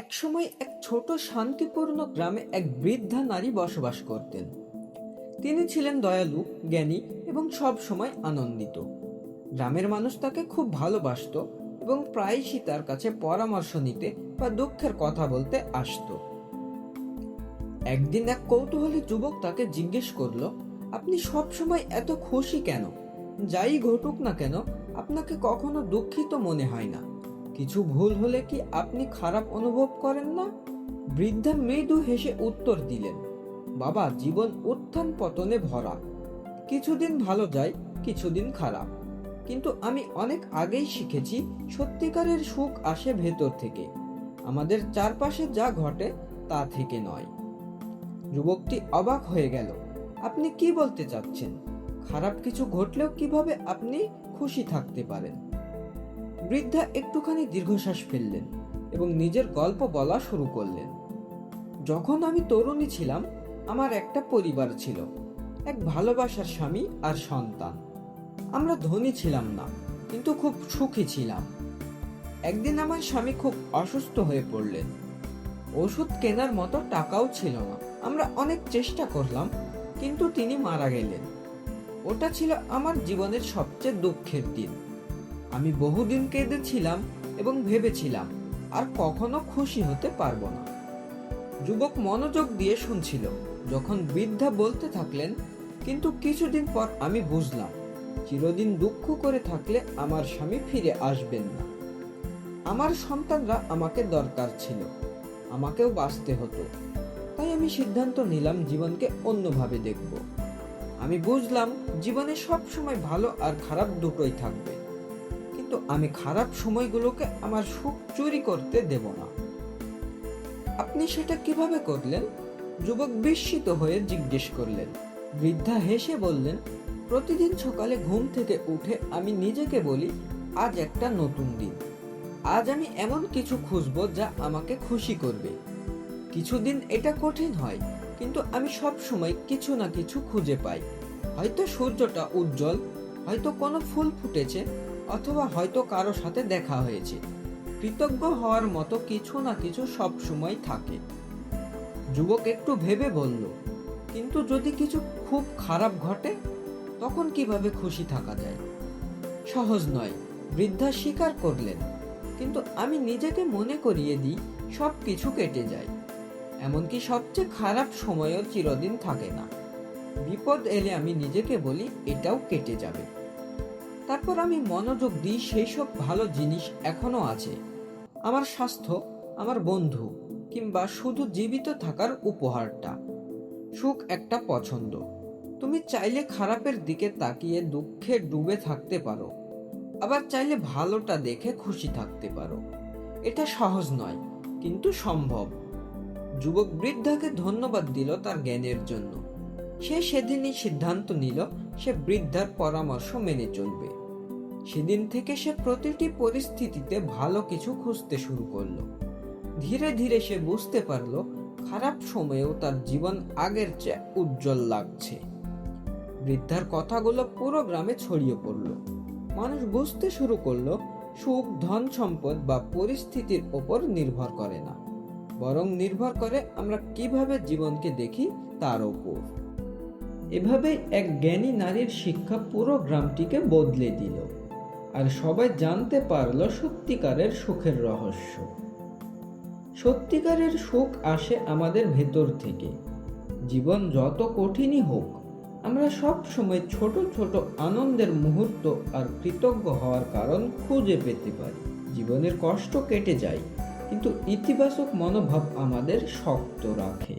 একসময় এক ছোট শান্তিপূর্ণ গ্রামে এক বৃদ্ধা নারী বসবাস করতেন। তিনি ছিলেন দয়ালু, জ্ঞানী এবং সব সময় আনন্দিত। গ্রামের মানুষ তাকে খুব ভালোবাসতো এবং প্রায়শই তার কাছে পরামর্শ নিতে বা দুঃখের কথা বলতে আসতো। একদিন এক কৌতূহলী যুবক তাকে জিজ্ঞেস করল, আপনি সব সময় এত খুশি কেন? যাই ঘটুক না কেন, আপনাকে কখনো দুঃখিত মনে হয় না। কিছু ভুল হলে কি আপনি খারাপ অনুভব করেন না? বৃদ্ধা মৃদু হেসে উত্তর দিলেন, বাবা, জীবন উত্থান পতনে ভরা। কিছুদিন ভালো যায়, কিছুদিন খারাপ। কিন্তু আমি অনেক আগেই শিখেছি, সত্যিকারের সুখ আসে ভেতর থেকে। আমাদের চারপাশে যা ঘটে, তা থেকে নয় যুবকটি অবাক হয়ে গেল, আপনি কি বলতে চাচ্ছেন? খারাপ কিছু ঘটলেও কীভাবে আপনি খুশি থাকতে পারেন? বৃদ্ধা একটুখানি দীর্ঘশ্বাস ফেললেন এবং নিজের গল্প বলা শুরু করলেন। যখন আমি তরুণী ছিলাম, আমার একটা পরিবার ছিল, এক ভালোবাসার স্বামী আর সন্তান। আমরা ধনী ছিলাম না, কিন্তু খুব সুখী ছিলাম। একদিন আমার স্বামী খুব অসুস্থ হয়ে পড়লেন। ওষুধ কেনার মতো টাকাও ছিল না। আমরা অনেক চেষ্টা করলাম, কিন্তু তিনি মারা গেলেন। ওটা ছিল আমার জীবনের সবচেয়ে দুঃখের দিন। আমি বহুদিন কেঁদেছিলাম এবং ভেবেছিলাম, আর কখনো খুশি হতে পারব না। যুবক মনোযোগ দিয়ে শুনছিল, যখন বৃদ্ধা বলতে থাকলেন, কিন্তু কিছুদিন পর আমি বুঝলাম, চিরদিন দুঃখ করে থাকলে আমার স্বামী ফিরে আসবেন না। আমার সন্তানরা আমাকে দরকার ছিল, আমাকেও বাঁচতে হতো। তাই আমি সিদ্ধান্ত নিলাম জীবনকে অন্যভাবে দেখব। আমি বুঝলাম, জীবনে সব সময় ভালো আর খারাপ দুটোই থাকবে। কিন্তু আমি খারাপ সময়গুলোকে আমার সুখ চুরি করতে দেব না। আপনি সেটা কীভাবে করলেন? যুবক বিস্মিত হয়ে জিজ্ঞেস করলেন। বৃদ্ধা হেসে বললেন, প্রতিদিন সকালে ঘুম থেকে উঠে আমি নিজেকে বলি, আজ একটা নতুন দিন। আজ আমি এমন কিছু খুঁজবো যা আমাকে খুশি করবে। কিছুদিন এটা কঠিন হয়, কিন্তু আমি সব সময় কিছু না কিছু খুঁজে পাই। হয়তো সূর্যটা উজ্জ্বল, হয়তো কোনো ফুল ফুটেছে অথবা হয়তো কারও সাথে দেখা হয়েছে। কৃতজ্ঞ হওয়ার মতো কিছু না কিছু সব সময় থাকে। যুবক একটু ভেবে বলল, কিন্তু যদি কিছু খুব খারাপ ঘটে, তখন কীভাবে খুশি থাকা যায়? সহজ নয়, বৃদ্ধা স্বীকার করলেন, কিন্তু আমি নিজেকে মনে করিয়ে দিই, সব কিছু কেটে যায়। এমনকি সবচেয়ে খারাপ সময়ও চিরদিন থাকে না। বিপদ এলে আমি নিজেকে বলি, এটাও কেটে যাবে। তারপর আমি মনোযোগ দিই সেই সব ভালো জিনিস এখনও আছে। আমার স্বাস্থ্য, আমার বন্ধু, কিংবা শুধু জীবিত থাকার উপহারটা। সুখ একটা পছন্দ। তুমি চাইলে খারাপের দিকে তাকিয়ে দুঃখে ডুবে থাকতে পারো। আবার চাইলে ভালোটা দেখে খুশি থাকতে পারো। এটা সহজ নয়, কিন্তু সম্ভব। যুবক বৃদ্ধাকে ধন্যবাদ দিল তার জ্ঞানের জন্য। সে সেদিনই সিদ্ধান্ত নিল, সে বৃদ্ধার পরামর্শ মেনে চলবে। সেদিন থেকে সে প্রতিটি পরিস্থিতিতে ভালো কিছু খুঁজতে শুরু করল। ধীরে ধীরে সে বুঝতে পারল, খারাপ সময়েও তার জীবন আগের চেয়ে উজ্জ্বল লাগছে। বৃদ্ধার কথাগুলো পুরো গ্রামে ছড়িয়ে পড়ল। মানুষ বুঝতে শুরু করল, সুখ, ধন সম্পদ বা পরিস্থিতির ওপর নির্ভর করে না। বরং নির্ভর করে আমরা কীভাবে জীবনকে দেখি তার ওপর। এভাবে এক জ্ঞানী নারীর শিক্ষা পুরো গ্রামটিকে বদলে দিল। আর সবাই জানতে পারল সত্যিকারের সুখের রহস্য। সত্যিকারের সুখ আসে আমাদের ভেতর থেকে। জীবন যত কঠিনই হোক, আমরা সব সময় ছোট ছোট আনন্দের মুহূর্ত আর কৃতজ্ঞ হওয়ার কারণ খুঁজে পেতে পারি। জীবনের কষ্ট কেটে যায়, কিন্তু ইতিবাচক মনোভাব আমাদের শক্ত রাখে।